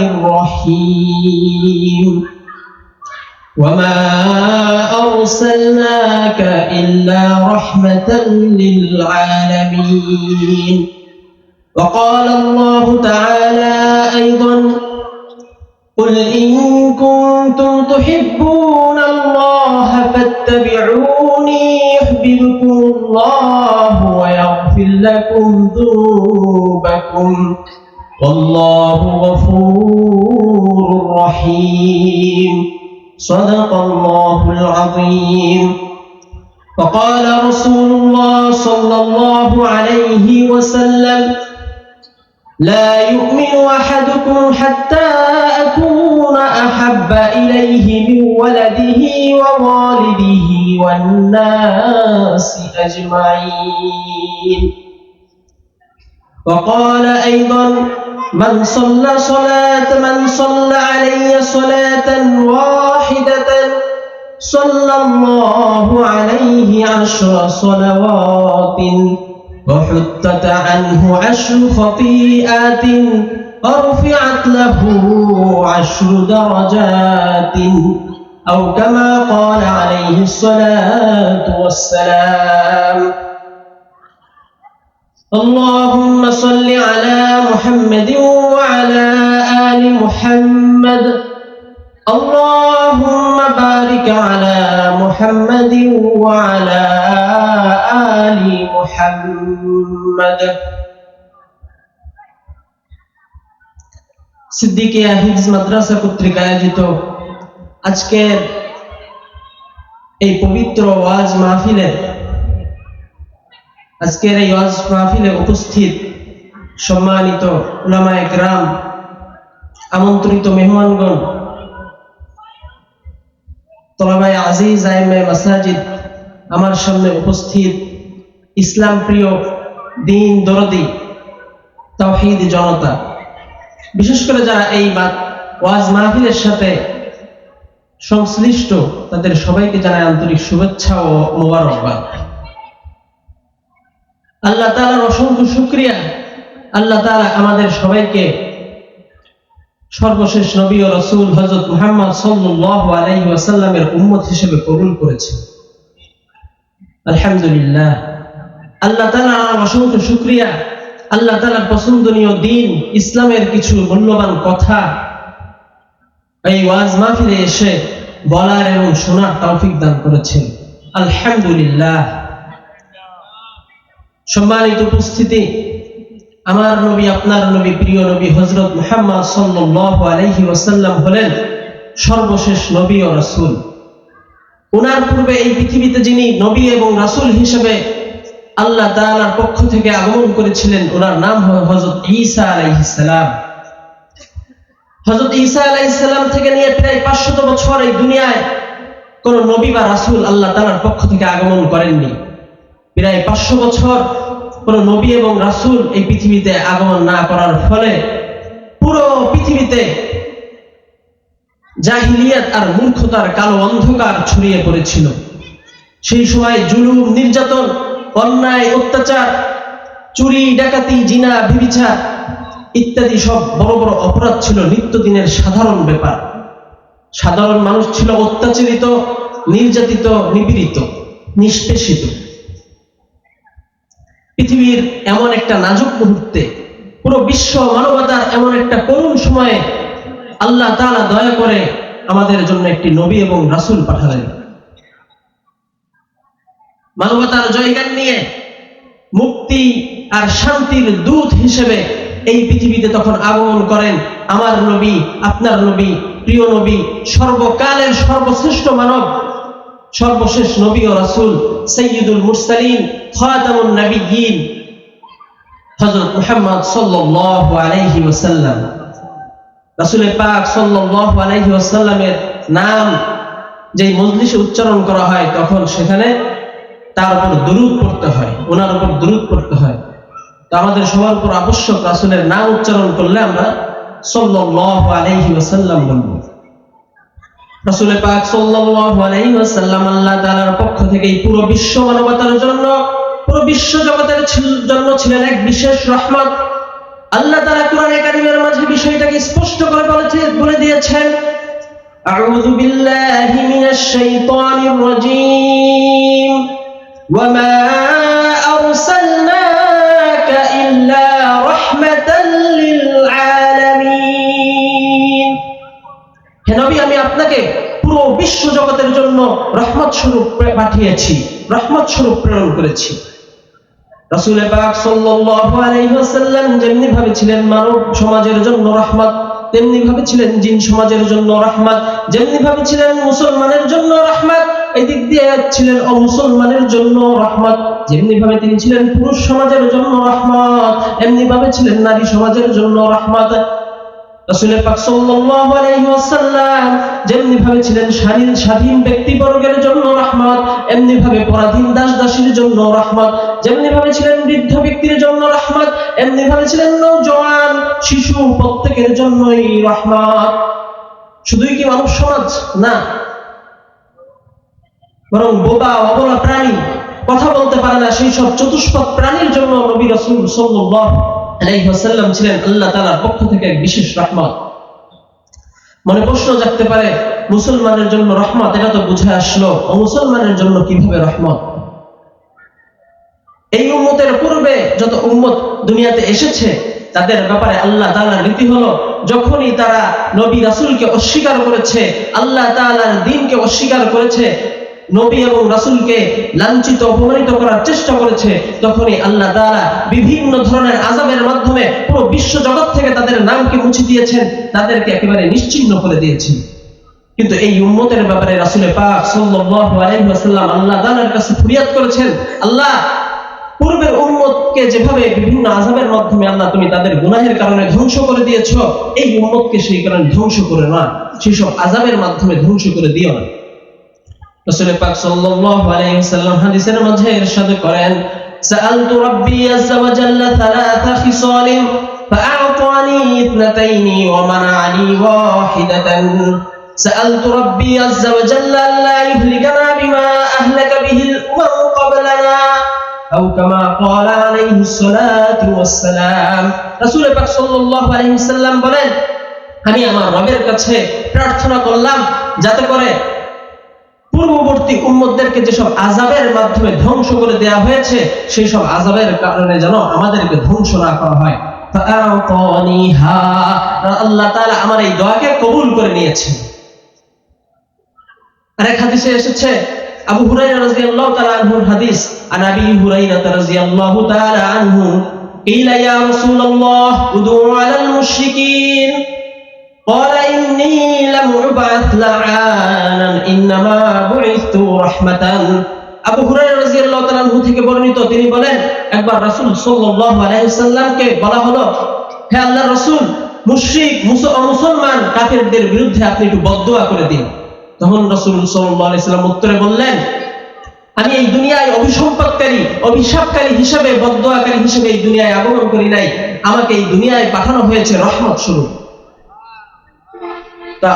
الرحيم. وما أرسلناك إلا رحمة للعالمين. وقال الله تعالى أيضا قل إن كنتم تحبون الله فاتبعوني يحببكم الله ويغفر لكم ذنوبكم. والله غفور رحيم. صدق الله العظيم. وقال رسول الله صلى الله عليه وسلم لا يؤمن أحدكم حتى أكون أحب إليه من ولده ووالده والناس أجمعين. وقال أيضا من صلى صلاة من صلى علي صلاة واحدة صلى الله عليه عشر صلوات وحتت عنه عشر خطيئات ورفعت له عشر درجات أو كما قال عليه الصلاة والسلام اللهم صل على محمد وعلى آل محمد اللهم بارك على محمد وعلى آل محمد সিদ্দিকিয়া হিফজ মাদ্রাসা কর্তৃক আয়োজিত আজকের এই পবিত্র ওয়াজ মাহফিলে আজকের এই ওয়াজ মাহফিলে উপস্থিত সম্মানিত উলামায়ে গ্রাম আমন্ত্রিত মেহমানগণ তলাবাই আজিজ আইমে মাসাজিদ, আমার সামনে উপস্থিত ইসলাম প্রিয় দিন দরদি তাওহীদ জনতা। বিশেষ করে যারা এই ওয়াজ মাহফিলের সাথে সংশ্লিষ্ট, তাদের সবাইকে জানায় আন্তরিক শুভেচ্ছা ও মোবারকবাদ। আল্লাহ তাআলার অসংখ্য শুকরিয়া। আল্লাহ তাআলা আমাদের সবাইকে সর্বশেষ নবী রসুল হজরত মুহাম্মদ ওয়াসাল্লামের উম্মত হিসেবে কবুল করেছে আলহামদুলিল্লাহ। আল্লাহ তাআলা অসংখ্য শুকরিয়া। আল্লাহ তাআলার পছন্দনীয় দিন, ইসলামের কিছু মূল্যবান কথা এই ওয়াজ মাহফিলে এসে বলার এবং শোনার তৌফিক দান করেছেন। আলহামদুলিল্লাহ। সম্মানিত উপস্থিতি, আমার নবী, আপনার নবী, প্রিয় নবী হজরত মুহাম্মদ সাল্লাল্লাহু আলাইহি ওয়াসাল্লাম হলেন সর্বশেষ নবী ও রাসূল। ওনার পূর্বে এই পৃথিবীতে যিনি নবী এবং রাসূল হিসেবে আল্লাহ তাআলার পক্ষ থেকে আগমন করেছিলেন ওনার নাম হযরত ঈসা আলাইহিস সালাম। হযরত ঈসা আলাইহিস সালাম থেকে নিয়ে প্রায় 500 বছর এই দুনিয়ায় কোন নবী বা রাসূল আল্লাহ তাআলার পক্ষ থেকে আগমন করেননি। প্রায় 500 বছর কোন নবী এবং রাসূল এই পৃথিবীতে আগমন না করার ফলে পুরো পৃথিবীতে জাহিলিয়াত আর মূর্খতার কালো অন্ধকার ছড়িয়ে পড়েছিল। সেই সময় জুলুম, নির্যাতন, অন্যায়, অত্যাচার, চুরি, ডাকাতি, জিনা ভিবিচার ইত্যাদি সব বড় বড় অপরাধ ছিল নিত্যদিনের সাধারণ ব্যাপার। সাধারণ মানুষ ছিল অত্যাচারিত, নির্যাতিত, নিপীড়িত, নিষ্পেষিত। পৃথিবীর এমন একটা নাজুক মুহূর্তে, পুরো বিশ্ব মানবতার এমন একটা করুণ সময়ে আল্লাহ তাআলা দয়া করে আমাদের জন্য একটি নবী এবং রাসূল পাঠালেন। মানবতার জয়গান নিয়ে মুক্তি আর শান্তির দূত হিসেবে এই পৃথিবীতে তখন আগমন করেন আমার নবী, আপনার নবী, প্রিয় নবী, সর্বকালের সর্বশ্রেষ্ঠ মানব, সর্বশেষ নবী ও রাসুল সৈয়দুল মুরসালিন। খাতামুন মুহাম্মদ সাল্লাল্লাহু আলাইহি ওয়াসাল্লাম। পাক সাল্লাল্লাহু আলাইহি ওয়াসাল্লামের নাম যেই মজলিসে উচ্চারণ করা হয়, তখন সেখানে তার উপর দুরূদ পড়তে হয়, ওনার উপর দুরূদ পড়তে হয়। তো আমাদের সবার উপর আবশ্যক রাসূলের নাম উচ্চারণ করলে আমরা সাল্লাল্লাহু আলাইহি ওয়াসাল্লাম বলব। পাক সাল্লাল্লাহু আলাইহি ওয়াসাল্লাম আল্লাহ তাআলার পক্ষ থেকে এই পুরো বিশ্ব মানবতার জন্য বিশ্ব জগতের জন্য ছিলেন এক বিশেষ রহমত। আল্লাহ তাআলা কোরআনে কারিমের মাঝে বিষয়টাকে স্পষ্ট করে বলেছে, বলে দিয়েছেন শাইতানির রাজীম। ওয়ামা আরসালনাকা ইল্লা রাহমাতাল লিল আলামিন। হে নবী, আমি আপনাকে পুরো বিশ্ব জগতের জন্য রহমত স্বরূপ পাঠিয়েছি, রহমত স্বরূপ প্রেরণ করেছি। রাসূল পাক সাল্লাল্লাহু আলাইহি ওয়াসাল্লাম যেমনি ভাবে ছিলেন মানব সমাজের জন্য রহমত, তেমনি ভাবে ছিলেন জিন সমাজের জন্য রহমত, যেমনি ভাবে ছিলেন মুসলমানের জন্য রহমত দিয়ে ছিলেন অমুসলমানের জন্য রহমত, যেমনি ভাবে তিনি ছিলেন পুরুষ সমাজের জন্য রহমত, এমনি ভাবে ছিলেন নারী সমাজের জন্য রহমত। রাসূল পাক সাল্লাল্লাহু আলাইহি ওয়াসাল্লাম যেমনি ভাবে ছিলেন স্বাধীন স্বাধীন ব্যক্তিবর্গের জন্য রহমত, এমনি ভাবে পরাধীন দাস দাসীর জন্য রহমত যেমনি ভাবে ছিলেন বৃদ্ধ ব্যক্তির জন্য রহমত, এমনি ভাবে ছিলেন নওজোয়ান শিশু প্রত্যেকের জন্যই রহমত। শুধুই কি মানব সমাজ? না। বরং বোবা অবলা প্রাণী, কথা বলতে পারে না, সেই সব চতুষ্পদ প্রাণীর জন্য নবী রাসূল আলাইহি ছিলেন আল্লাহ তাআলার পক্ষ থেকে বিশেষ রহমত। মনে প্রশ্ন জাগতে পারে, মুসলমানের জন্য রহমত, এটা তো বুঝে আসলো মুসলমানের জন্য কীভাবে রহমত? এই উম্মতের পূর্বে যত উম্মত দুনিয়াতে এসেছে, তাদের ব্যাপারে আল্লাহ তাআলার রীতি হলো, যখনই তারা নবী রাসূলকে অস্বীকার করেছে, আল্লাহ তাআলার দ্বীনকে অস্বীকার করেছে, নবী এবং রাসূলকে লাঞ্ছিত, অপমানিত করার চেষ্টা করেছে, তখনই আল্লাহ তাআলা বিভিন্ন ধরনের আযাবের মাধ্যমে পুরো বিশ্ব জগৎ থেকে তাদের নামকে মুছে দিয়েছেন, তাদেরকে একেবারে নিশ্চিহ্ন করে দিয়েছেন। কিন্তু এই উম্মতের ব্যাপারে রাসূলের পাক আলাইহি আল্লাহ তাআলার কাছে ফরিয়াদ করেছেন, আল্লাহ পূর্বের উম্মতকে যেভাবে বিভিন্ন আযাবের মাধ্যমে আল্লাহ তুমি তাদের গুনাহের কারণে ধ্বংস করে দিয়েছো এই উম্মতকে সেই কারণে ধ্বংস করে না সেই সব আযাবের মাধ্যমে ধ্বংস করে দিও না রাসূল পাক সাল্লাল্লাহু আলাইহি ওয়াসাল্লাম হাদিসের মধ্যে ইরশাদ করেন سألت ربي عز وجل ثلاث خصال فأعطاني اثنتين ومنعني واحدة سألت ربي عز وجل ألا يهلكنا بما أهلك به الأمم قبلنا أو كما قال عليه الصلاة والسلام رسول পাক সাল্লাল্লাহু আলাইহি ওয়াসাল্লাম বলেন আমি আমার রবের কাছে প্রার্থনা করলাম যাতে করে পূর্ববর্তী উম্মতদেরকে যেসব আজাবের মাধ্যমে ধ্বংস করে দেয়া হয়েছে সেই সব আজাবের কারণে যেন আমাদেরকে ধ্বংস না করা হয় فأعطانيها আল্লাহ তাআলা আমার এই দোয়াকে কবুল করে নিয়েছেন আরেক হাদিসে এসেছে আবু হুরাইরা রাদিয়াল্লাহু তাআলা আনহুর হাদিস আন আবি হুরাইরা রাদিয়াল্লাহু তাআলা আনহু قيل يا رسول الله ادعوا على المشركين قال إني لم أبعث لعانا إنما بعثت رحمة আবু হুরায়রা রাদিয়াল্লাহু তাআলা আনহু থেকে বর্ণিত তিনি বলেন একবার রাসূল সাল্লাল্লাহু আলাইহি সাল্লামকে বলা হলো হে আল্লাহর রাসূল মুশরিক মুস- মুসলমান কাফেরদের বিরুদ্ধে আপনি একটু বদদোয়া করে দিন তখন রাসূল সাল্লাম উত্তরে বললেন, আমি এই দুনিয়ায় অভিসম্পদকারী, অভিশাপকারী হিসেবে, বদদোয়াকারী হিসেবে এই দুনিয়ায় আগমন করি নাই। আমাকে এই দুনিয়ায় পাঠানো হয়েছে রহমত স্বরূপ। তা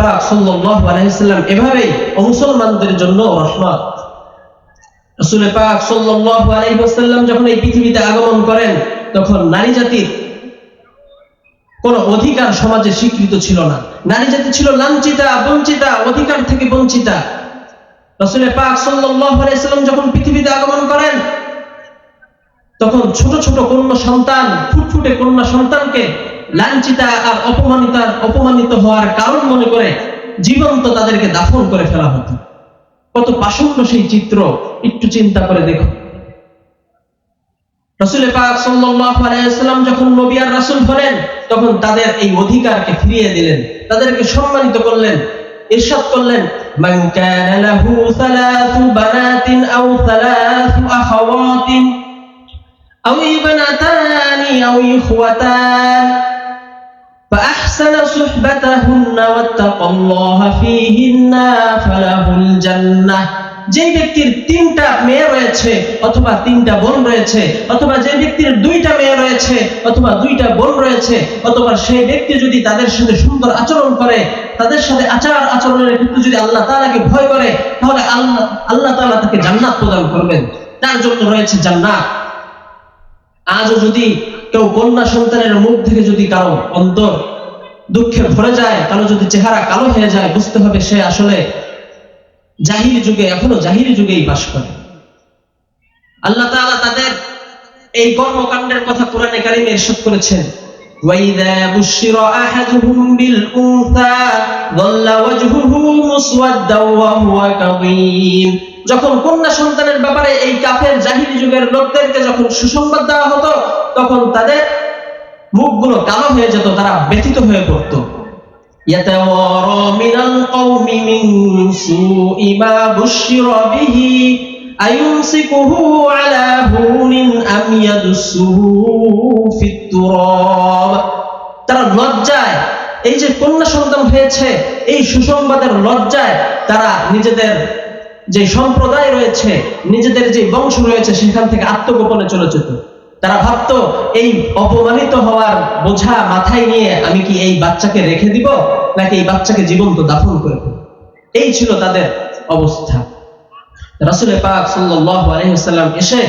পাক সাল্লাল্লাহু আলাইহি সাল্লাম এভাবেই জন্য রহমত। পাক সাল্লাল্লাহু আলাইহি ওয়াসাল্লাম যখন এই পৃথিবীতে আগমন করেন, তখন নারী জাতির কোন অধিকার সমাজে স্বীকৃত ছিল না। নারী জাতি ছিল লাঞ্ছিতা, বঞ্চিতা, অধিকার থেকে বঞ্চিতা। রাসূলের পাক সাল্লাম যখন পৃথিবীতে আগমন করেন, তখন ছোট ছোট কন্যা সন্তান, ফুটফুটে কন্যা সন্তানকে লাঞ্ছিতা আর অপমানিতার অপমানিত হওয়ার কারণ মনে করে জীবন্ত তাদেরকে দাফন করে ফেলা হতো। কত পাষণ্ড সেই চিত্র, একটু চিন্তা করে দেখো। রসুল পাক সাল্লাল্লাহু আলাইহি ওয়াসাল্লাম যখন নবী আর রাসূল হলেন তখন তাদের এই অধিকারকে ফিরিয়ে দিলেন তাদেরকে সম্মানিত করলেন ইরশাদ করলেন মান কানা লাহু সালাসু বানাতিন আও সালাসু আখাওয়াতিন আও ইবনাতানি আও ইখওয়াতান فأحسن صحبتهن واتقى الله فيهن فله الجنة যে ব্যক্তির তিনটা মেয়ে রয়েছে অথবা তিনটা বোন রয়েছে, অথবা যে ব্যক্তির দুইটা মেয়ে রয়েছে, অথবা দুইটা বোন রয়েছে, অথবা সেই ব্যক্তি যদি তাদের সাথে সুন্দর আচরণ করে, তাদের সাথে আচার আচরণের ক্ষেত্রে যদি আল্লাহ তাআলাকে ভয় করে, তাহলে আল্লাহ আল্লাহ তাআলা তাকে জান্নাত প্রদান করবেন। তার জন্য রয়েছে জান্নাত। আজও যদি কেউ কন্যা সন্তানের মুখ থেকে যদি কারও অন্তর দুঃখে ভরে যায়, কারও যদি চেহারা কালো হয়ে যায়, বুঝতে হবে সে আসলে জাহিরি যুগে এখনো জাহিরি যুগেই বাস করে আল্লাহ তাআলা তাদের এই কর্মকাণ্ডের কথা কোরআনে কারিমে ইরশাদ করেছেন وَإِذَا بُشِّرَ أَحَدُهُم بِالْأُنثَى ظَلَّ وَجْهُهُ مُسْوَدًّا وَهُوَ كَظِيمٌ যখন কন্যা সন্তানের ব্যাপারে এই কাফের জাহিরি যুগের লোকদেরকে যখন সুসংবাদ দেওয়া হতো তখন তাদের মুখগুলো কালো হয়ে যেত তারা ব্যথিত হয়ে পড়তো يتوارى من القوم من سوء ما بشر به أيمسكه على هون أم يدسه في التراب তারা লজ্জায় এই যে কন্যা সন্তান হয়েছে এই সুসংবাদের লজ্জায় তারা নিজেদের যে সম্প্রদায় রয়েছে নিজেদের যে বংশ রয়েছে সেখান থেকে আত্মগোপনে চলে যেত তারা ভাবতো, এই অপমানিত হওয়ার বোঝা মাথায় নিয়ে আমি কি এই বাচ্চাকে রেখে দিব, নাকি এই বাচ্চাকে জীবন্ত দাফন করে দেব? এই ছিল তাদের অবস্থা। রাসুল পাক ওয়াসাল্লাম এসে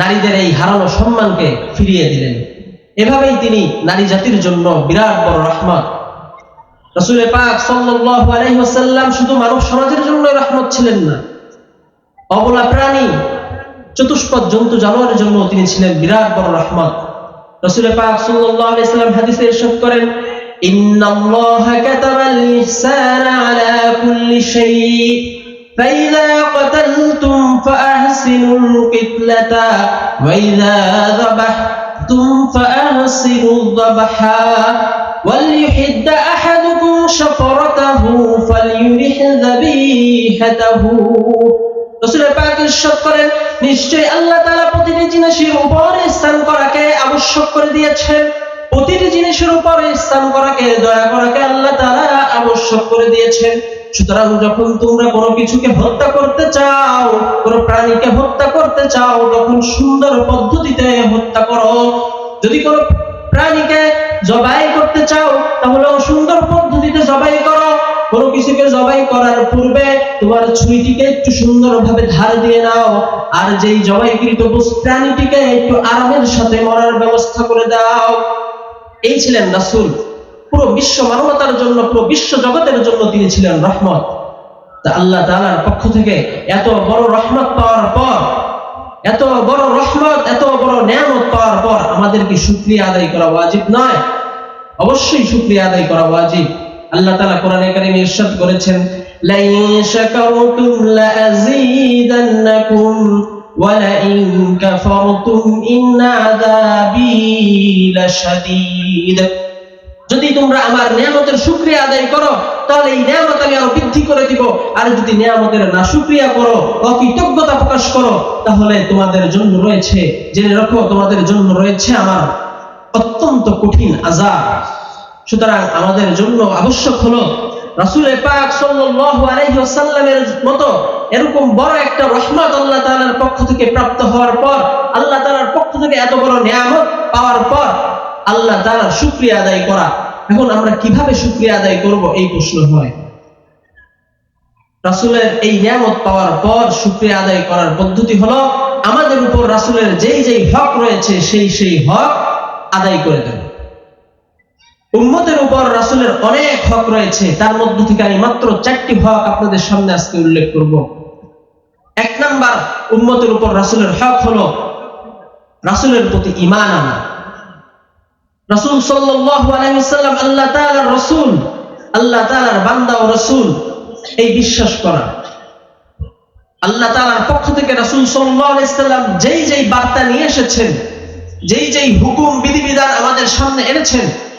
নারীদের এই হারানো সম্মানকে ফিরিয়ে দিলেন। এভাবেই তিনি নারী জাতির জন্য বিরাট বড় রহমত। রাসুল পাক ওয়াসাল্লাম শুধু মানব সমাজের জন্য রহমত ছিলেন না। অবলা প্রাণী চতুষ্পদ জন্তু জানোয়ারের জন্য তিনি ছিলেন বিরাট বড় রহমত রাসূল পাক সাল্লাল্লাহু আলাইহি সাল্লাম হাদিসে ইরশাদ করেন ইন্নাল্লাহা কাতাবাল ইহসানা আলা কুল্লি শাই فإذا قتلتم فأحسنوا القتلة وإذا ذبحتم فأحسنوا الذبحا وليحد أحدكم شفرته فليرح ذبيحته যখন তোমরা কোনো কিছুকে হত্যা করতে চাও, কোনো প্রাণীকে হত্যা করতে চাও, তখন সুন্দর পদ্ধতিতে হত্যা করো। যদি কোনো প্রাণীকে জবাই করতে চাও, তাহলে সুন্দর পদ্ধতিতে জবাই কোনো কিছুকে জবাই করার পূর্বে তোমার ছুরিটিকে একটু সুন্দরভাবে ধার দিয়ে নাও, আর যেই জবাইকৃত প্রাণীটিকে একটু আরামের সাথে মরার ব্যবস্থা করে দাও। এই ছিলেন রাসূল। পুরো বিশ্ব মানবতার জন্য, পুরো বিশ্ব জগতের জন্য তিনি ছিলেন রহমত। তা আল্লাহ তাআলার পক্ষ থেকে এত বড় রহমত পাওয়ার পর, এত বড় রহমত, এত বড় নিয়ামত পাওয়ার পর আমাদের কি শুকরিয়া আদায় করা ওয়াজিব নয়? অবশ্যই শুকরিয়া আদায় করা ওয়াজিব। আল্লাহ তাআলা কোরআনে কারিমে ইরশাদ করেছেন, লাইন শাকারতুম লাযীদান্নাকুম ওয়া লাইন কাফারতুম ইন্না আযাবি লাশাদীদ। যদি তোমরা আমার নিয়ামতের শুকরিয়া আদায় করো, তাহলে এই নিয়ামত আমি আরও বৃদ্ধি করে দিব। আর যদি নিয়ামতের না শুকরিয়া করো, অকৃতজ্ঞতা প্রকাশ করো, তাহলে তোমাদের জন্য রয়েছে, জেনে রাখো, তোমাদের জন্য রয়েছে আমার অত্যন্ত কঠিন আজাব সুতরাং আমাদের জন্য আবশ্যক হলো রাসূল পাক সাল্লাল্লাহু মতো এরকম বড় একটা রহমত আল্লাহ পক্ষ থেকে প্রাপ্ত হওয়ার পর, আল্লাহ পক্ষ থেকে এত বড় নিয়ামত পাওয়ার পর আল্লাহ আদায় করা। এখন আমরা কীভাবে শুকরিয়া আদায় করব এই প্রশ্ন হয়। রাসূলের এই নিয়ামত পাওয়ার পর শুকরিয়া আদায় করার পদ্ধতি হলো, আমাদের উপর রাসূলের যেই যেই হক রয়েছে সেই সেই হক আদায় করে দেব উম্মতের উপর রাসূলের অনেক হক রয়েছে, তার মধ্য থেকে আমি মাত্র চারটি হক আপনাদের সামনে আজকে উল্লেখ করব। এক নাম্বার, উম্মতের উপর রাসূলের হক হলো রাসূলের প্রতি ঈমান আনা। রাসূল ওয়াসাল্লাম আল্লাহ তাআলার রাসূল, আল্লাহ তাআলার বান্দা ও রাসূল, এই বিশ্বাস করা। আল্লাহ তাআলার পক্ষ থেকে রাসূল ওয়াসাল্লাম যেই যেই বার্তা নিয়ে এসেছেন, যেই যেই হুকুম, বিধিবিধান আমাদের সামনে এনেছেন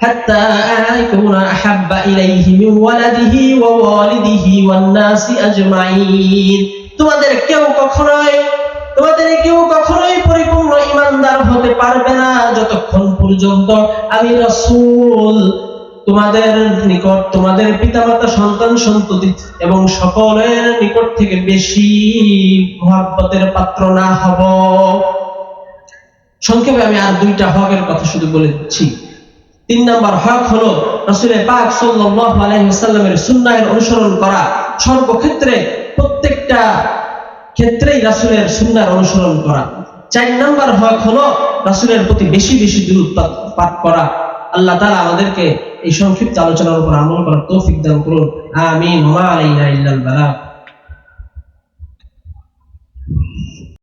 حتى أكون أحب إليه من ولده ووالده والناس أجمعين তোমাদের কেউ কখনোই তোমাদের কেউ কখনোই পরিপূর্ণ ইমানদার হতে পারবে না যতক্ষণ পর্যন্ত আমি রাসূল তোমাদের নিকট তোমাদের পিতামাতা সন্তান সন্ততি এবং সকলের নিকট থেকে বেশি মহাব্বতের পাত্র না হব সংক্ষেপে আমি আর দুইটা হকের কথা শুধু বলে দিচ্ছি তিন নম্বর হক হলো রসুলের পাক সাল্লাল্লাহু আলাইহি ওয়াসাল্লামের অনুসরণ করা। সর্বক্ষেত্রে প্রত্যেকটা ক্ষেত্রেই রাসুলের সুন্নার অনুসরণ করা। চার নম্বর হক হলো রাসুলের প্রতি বেশি বেশি দূরত্ব পাঠ করা। আল্লাহ তালা আমাদেরকে এই সংক্ষিপ্ত আলোচনার উপর আমল করার তৌফিক দান করুন। আমি মা আলাইনা ইল্লাল বালা।